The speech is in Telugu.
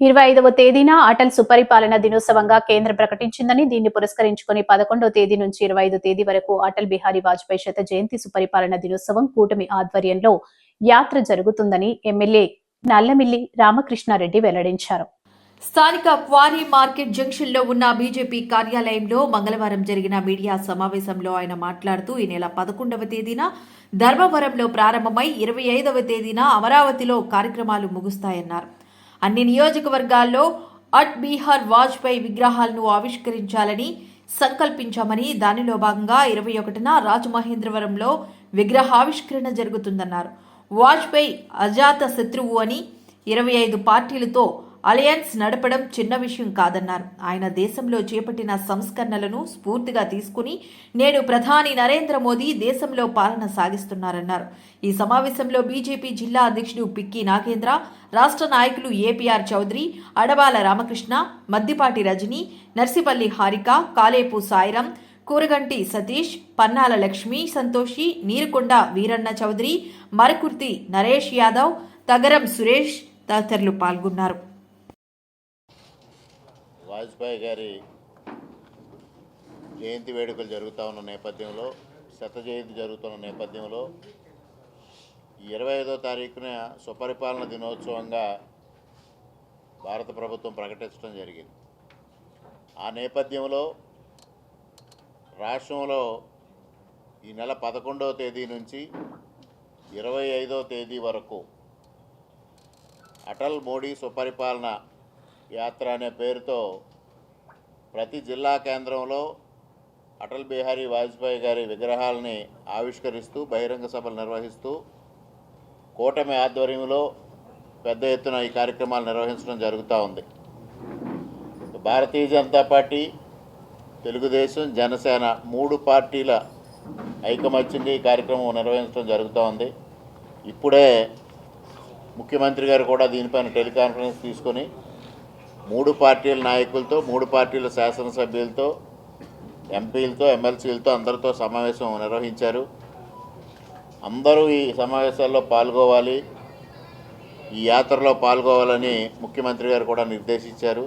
ఇరవై ఐదవ తేదీన అటల్ సుపరిపాలన దినోత్సవంగా కేంద్రం ప్రకటించిందని దీన్ని పురస్కరించుకుని పదకొండవ తేదీ నుంచి ఇరవై ఐదు తేదీ వరకు అటల్ బిహారీ వాజ్పేయి శత జయంతి సుపరిపాలన దినోత్సవం కూటమి ఆధ్వర్యంలో యాత్ర జరుగుతుందని ఎమ్మెల్యే నల్లమిల్లి రామకృష్ణారెడ్డి వెల్లడించారు. స్థానిక క్వారీ మార్కెట్ జంక్షన్లో ఉన్న బీజేపీ కార్యాలయంలో మంగళవారం జరిగిన మీడియా సమావేశంలో ఆయన మాట్లాడుతూ ఈ నెల పదకొండవ తేదీన ధర్మవరంలో ప్రారంభమై ఇరవై ఐదవ తేదీన అమరావతిలో కార్యక్రమాలు ముగుస్తాయన్నారు. అన్ని నియోజకవర్గాల్లో అట్ బీహార్ వాజ్పేయి విగ్రహాలను ఆవిష్కరించాలని సంకల్పించామని దానిలో భాగంగా ఇరవై ఒకటిన రాజమహేంద్రవరంలో విగ్రహావిష్కరణ జరుగుతుందన్నారు. వాజ్పేయి అజాత శత్రువు అని ఇరవై ఐదు పార్టీలతో అలయన్స్ నడపడం చిన్న విషయం కాదన్నారు. ఆయన దేశంలో చేపట్టిన సంస్కరణలను స్ఫూర్తిగా తీసుకుని నేడు ప్రధాని నరేంద్ర మోదీ దేశంలో పాలన సాగిస్తున్నారన్నారు. ఈ సమావేశంలో బీజేపీ జిల్లా అధ్యక్షుడు పిక్కి నాగేంద్ర రాష్ట్ర నాయకులు ఏపీఆర్ చౌదరి అడబాల రామకృష్ణ మద్దిపాటి రజని నర్సిపల్లి హారిక కాలేపు సాయిరం కూరగంటి సతీష్ పన్నాల లక్ష్మి సంతోషి నీరుకొండ వీరన్న చౌదరి మరకుర్తి నరేష్ యాదవ్ తగరం సురేష్ తదితరులు పాల్గొన్నారు. వాజ్పేయి గారి జయంతి వేడుకలు జరుగుతూ ఉన్న నేపథ్యంలో శత జయంతి జరుగుతున్న నేపథ్యంలో ఇరవై ఐదో తారీఖున సుపరిపాలన దినోత్సవంగా భారత ప్రభుత్వం ప్రకటించడం జరిగింది. ఆ నేపథ్యంలో రాష్ట్రంలో ఈ నెల పదకొండవ తేదీ నుంచి ఇరవై ఐదో తేదీ వరకు అటల్ మోడీ సుపరిపాలన యాత్ర అనే పేరుతో ప్రతి జిల్లా కేంద్రంలో అటల్ బిహారీ వాజ్పేయి గారి విగ్రహాలని ఆవిష్కరిస్తూ బహిరంగ సభలు నిర్వహిస్తూ కూటమి ఆధ్వర్యంలో పెద్ద ఎత్తున ఈ కార్యక్రమాలు నిర్వహించడం జరుగుతూ ఉంది. భారతీయ జనతా పార్టీ తెలుగుదేశం జనసేన మూడు పార్టీల ఐకమత్యంగా ఈ కార్యక్రమం నిర్వహించడం జరుగుతూ ఉంది. ఇప్పుడే ముఖ్యమంత్రి గారు కూడా దీనిపైన టెలికాన్ఫరెన్స్ తీసుకొని మూడు పార్టీల నాయకులతో మూడు పార్టీల శాసనసభ్యులతో ఎంపీలతో ఎమ్మెల్సీలతో అందరితో సమావేశం నిర్వహించారు. అందరూ ఈ సమావేశాల్లో పాల్గొవాలి ఈ యాత్రలో పాల్గొవాలని ముఖ్యమంత్రి గారు కూడా నిర్దేశించారు.